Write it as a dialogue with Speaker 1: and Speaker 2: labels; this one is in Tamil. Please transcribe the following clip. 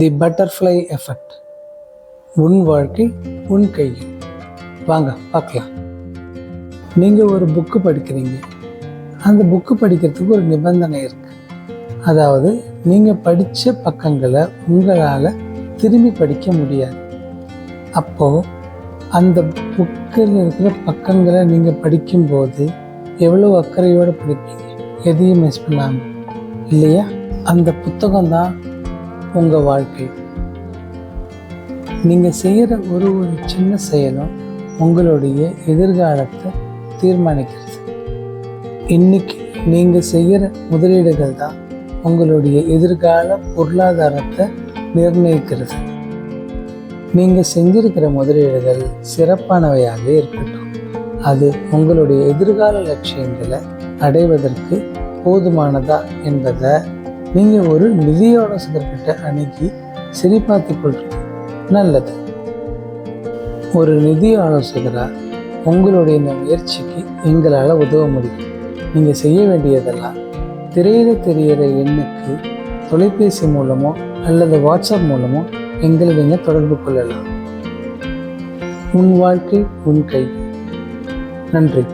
Speaker 1: தி பட்டர்ஃப்ளை எஃபெக்ட் உன் வாழ்க்கை உன் கையில். வாங்க பார்க்கலாம். நீங்கள் ஒரு புக்கு படிக்கிறீங்க. அந்த புக்கு படிக்கிறதுக்கு ஒரு நிபந்தனை இருக்குது அதாவது நீங்கள் படித்த பக்கங்களை உங்களால் திரும்பி படிக்க முடியாது. அப்போது அந்த புக்கில் இருக்கிற பக்கங்களை நீங்கள் படிக்கும்போது எவ்வளோ அக்கறையோடு படிப்பீங்க? எதையும் மிஸ் பண்ணாமல் இல்லையா? அந்த புத்தகம் தான் உங்கள் வாழ்க்கை. நீங்கள் செய்கிற ஒரு ஒரு சின்ன செயலும் உங்களுடைய எதிர்காலத்தை தீர்மானிக்கிறது. இன்னைக்கு நீங்கள் செய்கிற முதலீடுகள் தான் உங்களுடைய எதிர்கால பொருளாதாரத்தை நிர்ணயிக்கிறது. நீங்கள் செஞ்சிருக்கிற முதலீடுகள் சிறப்பானவையாக இருக்கட்டும். அது உங்களுடைய எதிர்கால லட்சியங்களை அடைவதற்கு போதுமானதா என்பதை நீங்கள் ஒரு நிதியாலோசகர்கிட்ட அணுகி சரிபார்த்து கொள்வது நல்லது. ஒரு நிதி ஆலோசகராக உங்களுடைய இந்த முயற்சிக்கு எங்களால் உதவ முடியும். நீங்கள் செய்ய வேண்டியதெல்லாம் திரையில் தெரிகிற எண்ணுக்கு தொலைபேசி மூலமோ அல்லது வாட்ஸ்அப் மூலமோ எங்களை நீங்கள் தொடர்பு கொள்ளலாம். உன் வாழ்க்கை உன் கை. நன்றி.